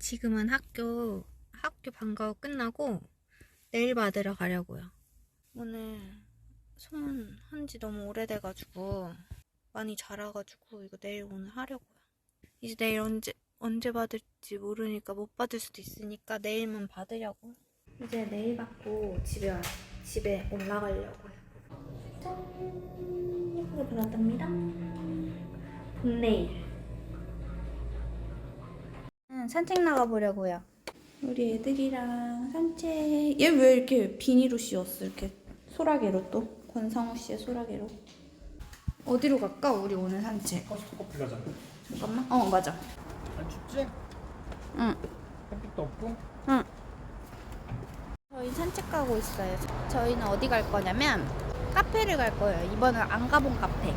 지금은 학교 학교 방과 후 끝나고 내일 받으러 가려고요. 오늘 손 한 지 너무 오래돼가지고 많이 자라가지고 이거 내일 오늘 하려고요. 이제 내일 언제 언제 받을지 모르니까 못 받을 수도 있으니까 내일만 받으려고. 이제 내일 받고 집에 와- 집에 올라가려고요. 짠 예쁘게 받았답니다. 봄 내일. 산책 나가보려고요. 우리 애들이랑 산책. 얘 왜 이렇게 비니로 씌웠어? 이렇게 소라게로 또 권상우 씨의 소라게로. 어디로 갈까? 우리 오늘 산책. 커피 가잖아. 잠깐만. 어 맞아. 안 춥지? 응. 햇빛도 없고. 저희 산책 가고 있어요. 저희는 어디 갈 거냐면 카페를 갈 거예요. 이번엔 안 가본 카페.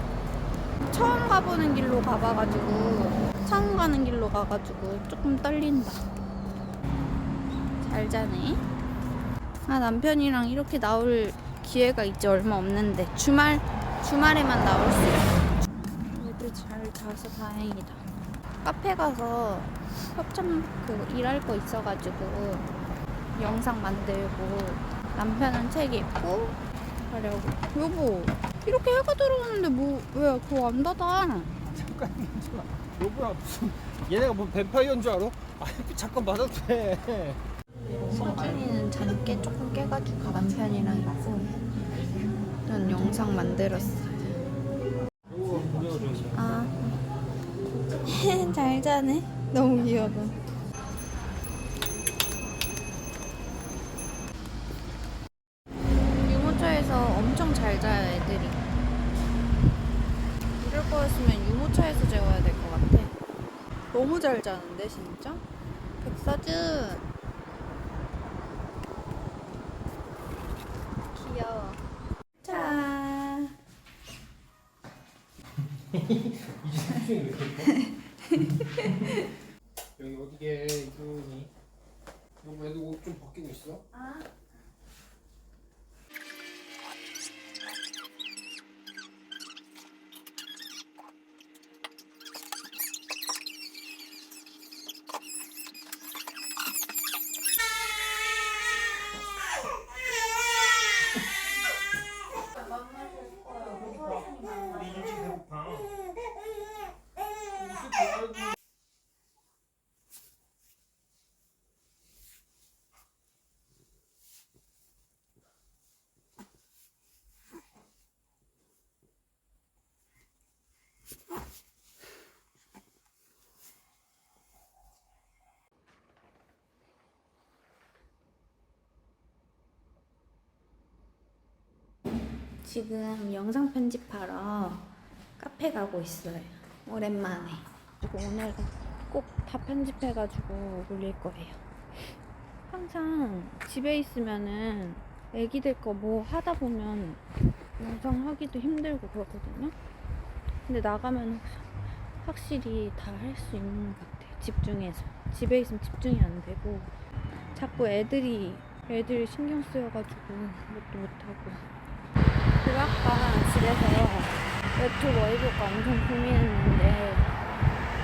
처음 가보는 길로 가봐가지고 처음 가는 길로 가가지고 조금 떨린다. 잘 자네. 아 남편이랑 이렇게 나올 기회가 이제 얼마 없는데 주말 주말에만 나올 수 있어. 애들 잘 자서 다행이다. 카페 가서 협찬 그 일할 거 있어가지고 영상 만들고 남편은 책 읽고 하려고 여보 이렇게 해가 들어오는데 뭐 왜 그거 안 닫아 잠깐 여보야 무슨 얘네가 뭐 뱀파이어인 줄 알아? 아 잠깐 맞아도 돼. 성준이는 잠깨 조금 깨가지고 남편이랑 있고 전 영상 보내줘. 아 잘 자네 너무 귀여워 유모차에서 엄청 잘 자요 애들이 이럴 거였으면 유모차에서 재워야 같아 너무 잘 자는데 진짜 백서준 귀여워 자왜 커? 여기 어디게 이분이? 여보 애들 옷좀 벗기고 있어? 아. 지금 영상 편집하러 카페 가고 있어요. 오랜만에. 그리고 오늘 꼭다 편집해가지고 올릴 거예요. 항상 집에 있으면은 애기들 거 뭐 하다 보면 영상 하기도 힘들고 그렇거든요. 근데 나가면 확실히 다 할 수 있는 것 같아요. 집중해서. 집에 있으면 집중이 안 되고 자꾸 애들이 애들이 신경 쓰여가지고 뭣도 못하고 그리고 아까 집에서 외투 뭐 입을까 엄청 고민했는데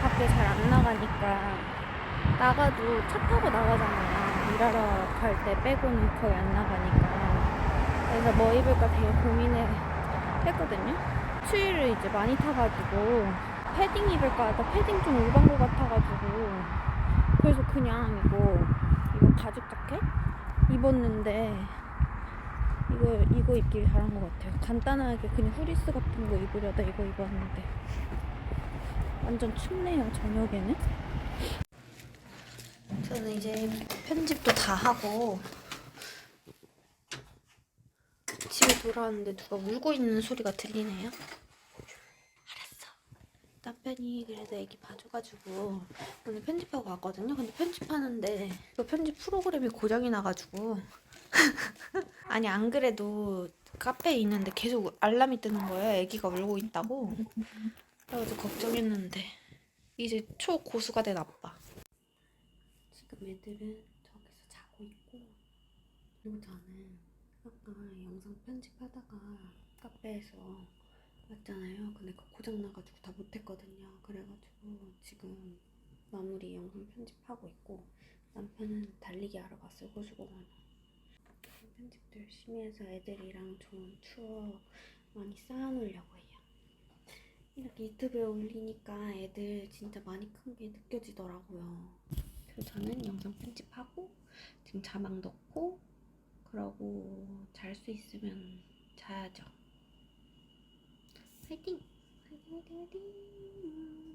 밖에 잘 안 나가니까 나가도 차 타고 나가잖아요. 일하러 갈 때 빼고는 거의 안 나가니까. 그래서 뭐 입을까 되게 고민을 했거든요. 추위를 이제 많이 타가지고 패딩 입을까 하다 패딩 좀 오반 것 같아가지고 그래서 그냥 이거 이거 가죽 자켓 입었는데 이거 이거 입길 잘한 것 같아요. 간단하게 그냥 후리스 같은 거 입으려다 이거 입었는데 완전 춥네요 저녁에는. 저는 이제 편집도 다 하고 집에 돌아왔는데 누가 울고 있는 소리가 들리네요. 알았어. 남편이 그래도 애기 봐줘가지고 오늘 편집하고 왔거든요. 근데 편집하는데 그 편집 프로그램이 고장이 나가지고 아니 안 그래도 카페에 있는데 계속 알람이 뜨는 거예요. 아기가 울고 있다고. 그래서 걱정했는데 이제 초고수가 된 아빠. 지금 애들은 저기서 자고 있고 그리고 저는 아까 영상 편집하다가 카페에서 왔잖아요. 근데 그 고장 나가지고 다 못했거든요. 그래가지고 지금 마무리 영상 편집하고 있고 남편은 달리기 하러 갔어요 호수공원. 편집도 열심히 해서 애들이랑 좋은 추억 많이 쌓아놓으려고 해요. 이렇게 유튜브에 올리니까 애들 진짜 많이 큰 게 느껴지더라고요. 그래서 저는 영상 편집하고 지금 자막 넣고 그러고 잘 수 있으면 자야죠. 화이팅! 화이팅 화이팅 화이팅!